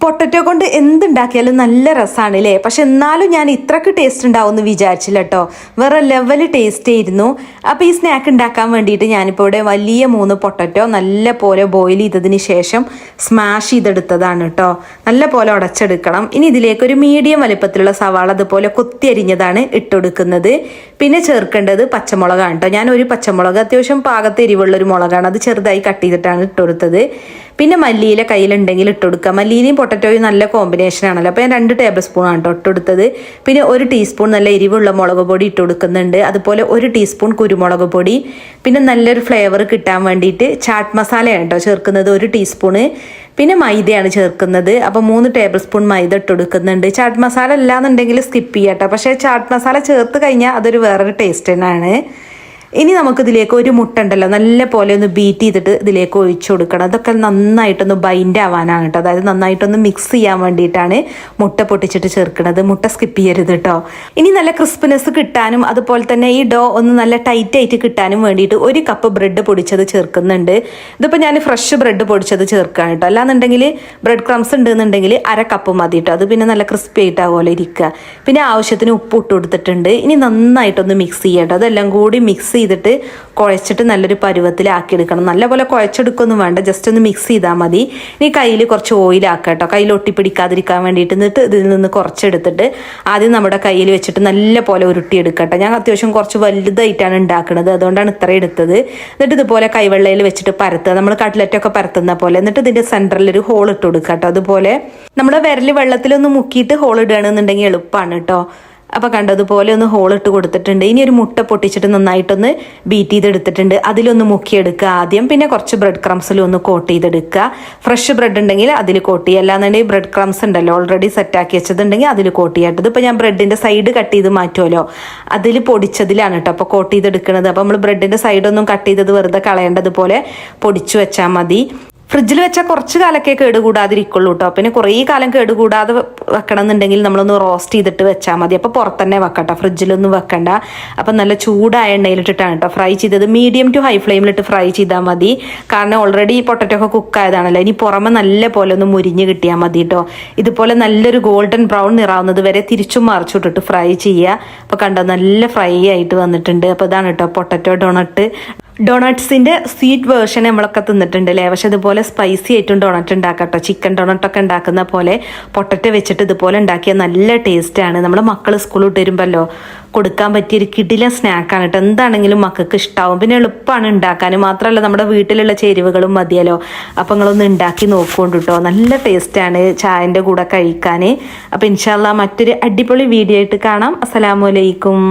Potato കൊണ്ട് എന്തുണ്ടാക്കിയാലും നല്ല രസമാണ് അല്ലേ പക്ഷെ എന്നാലും ഞാൻ ഇത്രക്ക് ടേസ്റ്റ് ഉണ്ടാവും എന്ന് വിചാരിച്ചില്ല കേട്ടോ വേറെ ലെവൽ ടേസ്റ്റ് ആയിരുന്നു. അപ്പോൾ ഈ സ്നാക്ക് ഉണ്ടാക്കാൻ വേണ്ടിയിട്ട് ഞാനിപ്പോൾ ഇവിടെ വലിയ മൂന്ന് പൊട്ടറ്റോ നല്ല പോലെ ബോയിൽ ചെയ്തതിന് ശേഷം സ്മാഷ് ചെയ്തെടുത്തതാണ് കേട്ടോ നല്ല പോലെ ഉടച്ചെടുക്കണം. ഇനി ഇതിലേക്ക് ഒരു മീഡിയം വലിപ്പത്തിലുള്ള സവാള അതുപോലെ കൊത്തിയരിഞ്ഞതാണ് ഇട്ടുകൊടുക്കുന്നത് പിന്നെ ചേർക്കേണ്ടത് പച്ചമുളകാണ് കേട്ടോ ഞാൻ ഒരു പച്ചമുളക് അത്യാവശ്യം പാകത്തെരിവുള്ളൊരു മുളകാണ്. അത് ചെറുതായി കട്ട് ചെയ്തിട്ടാണ് ഇട്ടുകൊടുത്തത് പിന്നെ മല്ലിയില കയ്യിലുണ്ടെങ്കിൽ ഇട്ട് കൊടുക്കുക. മല്ലിയിലയും പൊട്ടറ്റോയും നല്ല കോമ്പിനേഷൻ ആണല്ലോ. അപ്പോൾ ഞാൻ രണ്ട് ടേബിൾ സ്പൂൺ ആണ് കേട്ടോ ഇട്ടെടുത്തത് പിന്നെ ഒരു ടീസ്പൂൺ നല്ല എരിവുള്ള മുളക് പൊടി ഇട്ട് കൊടുക്കുന്നുണ്ട്. അതുപോലെ ഒരു ടീസ്പൂൺ കുരുമുളക് പൊടി. പിന്നെ നല്ലൊരു ഫ്ലേവർ കിട്ടാൻ വേണ്ടിയിട്ട് ചാട്ട് മസാലയാണ് കേട്ടോ ചേർക്കുന്നത് ഒരു ടീസ്പൂണ് പിന്നെ മൈദയാണ് ചേർക്കുന്നത്. അപ്പോൾ മൂന്ന് ടേബിൾ സ്പൂൺ മൈദ ഇട്ടുകൊടുക്കുന്നുണ്ട് ചാട്ട് മസാല അല്ലാന്നുണ്ടെങ്കിൽ സ്കിപ്പ് ചെയ്യാട്ടോ. പക്ഷേ ചാട്ട് മസാല ചേർത്ത് കഴിഞ്ഞാൽ അതൊരു വേറൊരു ടേസ്റ്റ് തന്നെയാണ്. ഇനി നമുക്കിതിലേക്ക് ഒരു മുട്ട ഉണ്ടല്ലോ നല്ല പോലെ ഒന്ന് ബീറ്റ് ചെയ്തിട്ട് ഇതിലേക്ക് ഒഴിച്ചു കൊടുക്കണം. അതൊക്കെ നന്നായിട്ടൊന്ന് ബൈൻഡ് ആവാനാണ് കേട്ടോ. അതായത് നന്നായിട്ടൊന്ന് മിക്സ് ചെയ്യാൻ വേണ്ടിയിട്ടാണ് മുട്ട പൊട്ടിച്ചിട്ട് ചേർക്കുന്നത്. മുട്ട സ്കിപ്പ് ചെയ്യരുത് കേട്ടോ. ഇനി നല്ല ക്രിസ്പിനെസ് കിട്ടാനും അതുപോലെ തന്നെ ഈ ഡോ ഒന്ന് നല്ല ടൈറ്റ് ആയിട്ട് കിട്ടാനും വേണ്ടിയിട്ട് ഒരു കപ്പ് ബ്രെഡ് പൊടിച്ചത് ചേർക്കുന്നുണ്ട്. ഇതിപ്പോൾ ഞാൻ ഫ്രഷ് ബ്രെഡ് പൊടിച്ചത് ചേർക്കുകയാണ് കേട്ടോ. അല്ലാന്നുണ്ടെങ്കിൽ ബ്രെഡ് ക്രംസ് ഉണ്ടെന്നുണ്ടെങ്കിൽ അര കപ്പ് മതി കേട്ടോ. അത് പിന്നെ നല്ല ക്രിസ്പി ആയിട്ടാകുമല്ലോ ഇരിക്കുക. പിന്നെ ആവശ്യത്തിന് ഉപ്പ് ഇട്ട് കൊടുത്തിട്ടുണ്ട്. ഇനി നന്നായിട്ടൊന്ന് മിക്സ് ചെയ്യട്ടോ. അതെല്ലാം കൂടി മിക്സ് ചെയ്തിട്ട് കുഴച്ചിട്ട് നല്ലൊരു പരുവത്തിലാക്കി എടുക്കണം നല്ലപോലെ കുഴച്ചെടുക്കൊന്നും വേണ്ട. ജസ്റ്റ് ഒന്ന് മിക്സ് ചെയ്താൽ മതി. ഇനി കയ്യിൽ കുറച്ച് ഓയിലാക്കാം കേട്ടോ കയ്യിൽ ഒട്ടിപ്പിടിക്കാതിരിക്കാൻ വേണ്ടിയിട്ട് എന്നിട്ട് ഇതിൽ നിന്ന് കുറച്ചെടുത്തിട്ട് ആദ്യം നമ്മുടെ കയ്യിൽ വെച്ചിട്ട് നല്ല പോലെ ഉരുട്ടിയെടുക്കട്ടെ. ഞാൻ അത്യാവശ്യം കുറച്ച് വലുതായിട്ടാണ് ഉണ്ടാക്കുന്നത്. അതുകൊണ്ടാണ് ഇത്ര എടുത്തത്. എന്നിട്ട് ഇതുപോലെ കൈവെള്ളയിൽ വെച്ചിട്ട് പരത്തുക. നമ്മൾ കട്ട്ലറ്റൊക്കെ പരത്തുന്ന പോലെ. എന്നിട്ട് ഇതിന്റെ സെന്ററിൽ ഒരു ഹോൾ ഇട്ട് കൊടുക്കുക കേട്ടോ അതുപോലെ നമ്മുടെ വിരൽ വെള്ളത്തിലൊന്ന് മുക്കിയിട്ട് ഹോൾ ഇടുകയാണെന്നുണ്ടെങ്കിൽ എളുപ്പമാണ് കേട്ടോ അപ്പോൾ കണ്ടതുപോലെ ഒന്ന് ഹോൾ ഇട്ട് കൊടുത്തിട്ടുണ്ട്. ഇനി ഒരു മുട്ട പൊട്ടിച്ചിട്ട് നന്നായിട്ടൊന്ന് ബീറ്റ് ചെയ്തെടുത്തിട്ടുണ്ട്. അതിലൊന്ന് മുക്കിയെടുക്കുക ആദ്യം. പിന്നെ കുറച്ച് ബ്രെഡ് ക്രംസിലും ഒന്ന് കോട്ട് ചെയ്തെടുക്കുക. ഫ്രഷ് ബ്രെഡ് ഉണ്ടെങ്കിൽ അതിൽ കോട്ട് ചെയ്യുക. അല്ലാന്നുണ്ടെങ്കിൽ ബ്രെഡ് ക്രംസ് ഉണ്ടല്ലോ ഓൾറെഡി സെറ്റാക്കി വെച്ചതുണ്ടെങ്കിൽ അതിൽ കോട്ട്. ചെയ്യട്ടത് ഇപ്പോൾ ഞാൻ ബ്രെഡിന്റെ സൈഡ് കട്ട് ചെയ്ത് മാറ്റുമല്ലോ അതിൽ പൊടിച്ചതിലാണ് കേട്ടോ അപ്പോൾ കോട്ട് ചെയ്തെടുക്കുന്നത് അപ്പോൾ നമ്മൾ ബ്രെഡിന്റെ സൈഡൊന്നും കട്ട് ചെയ്തത് വെറുതെ കളയേണ്ടതുപോലെ പൊടിച്ചു വെച്ചാൽ മതി. ഫ്രിഡ്ജിൽ വെച്ചാൽ കുറച്ച് കാലമൊക്കെ കേടുകൂടാതിരിക്കുള്ളൂ കേട്ടോ പിന്നെ കുറേ കാലം കേടുകൂടാതെ വെക്കണം എന്നുണ്ടെങ്കിൽ നമ്മളൊന്ന് റോസ്റ്റ് ചെയ്തിട്ട് വെച്ചാൽ മതി. അപ്പോൾ പുറത്തന്നെ വെക്കട്ടോ. ഫ്രിഡ്ജിലൊന്നും വെക്കണ്ട. അപ്പം നല്ല ചൂടായ എണ്ണയിലിട്ടിട്ടാണ് കേട്ടോ ഫ്രൈ ചെയ്തത്. മീഡിയം ടു ഹൈ ഫ്ലെയിമിലിട്ട് ഫ്രൈ ചെയ്താൽ മതി. കാരണം ഓൾറെഡി പൊട്ടറ്റോ ഒക്കെ കുക്ക് കുക്കായതാണല്ലോ ഇനി പുറമെ നല്ല പോലെ ഒന്ന് മുരിഞ്ഞ് കിട്ടിയാൽ മതി കേട്ടോ ഇതുപോലെ നല്ലൊരു ഗോൾഡൻ ബ്രൗൺ നിറാവുന്നത് വരെ തിരിച്ചും മറിച്ചിട്ടിട്ട് ഫ്രൈ ചെയ്യുക അപ്പോൾ കണ്ടോ നല്ല ഫ്രൈ ആയിട്ട് വന്നിട്ടുണ്ട്. അപ്പോൾ ഇതാണ് കേട്ടോ പൊട്ടറ്റോ ഡൊണട്ട് ഡൊണട്ട്സിന്റെ സ്വീറ്റ് വേർഷൻ നമ്മളൊക്കെ തിന്നിട്ടുണ്ട് അല്ലേ പക്ഷെ ഇതുപോലെ സ്പൈസി ആയിട്ടും ഡൊണറ്റ് ഉണ്ടാക്കട്ടോ. ചിക്കൻ ഡൊണട്ടൊക്കെ ഉണ്ടാക്കുന്ന പോലെ പൊട്ടറ്റ വെച്ചിട്ട് ഇതുപോലെ ഉണ്ടാക്കിയ നല്ല ടേസ്റ്റാണ് നമ്മൾ മക്കൾ സ്കൂളിൽ വരുമ്പല്ലോ കൊടുക്കാൻ പറ്റിയ ഒരു കിടില സ്നാക്കാണ് കേട്ടോ എന്താണെങ്കിലും മക്കൾക്ക് ഇഷ്ടാവും. പിന്നെ എളുപ്പമാണ് ഉണ്ടാക്കാൻ. മാത്രമല്ല നമ്മുടെ വീട്ടിലുള്ള ചേരുവകളും മതിയല്ലോ. അപ്പം നിങ്ങളൊന്ന് ഉണ്ടാക്കി നോക്കുകൊണ്ട് കേട്ടോ നല്ല ടേസ്റ്റാണ് ചായന്റെ കൂടെ കഴിക്കാൻ അപ്പം ഇൻഷാല്ല മറ്റൊരു അടിപൊളി വീഡിയോ ആയിട്ട് കാണാം. അസ്സലാമലൈക്കും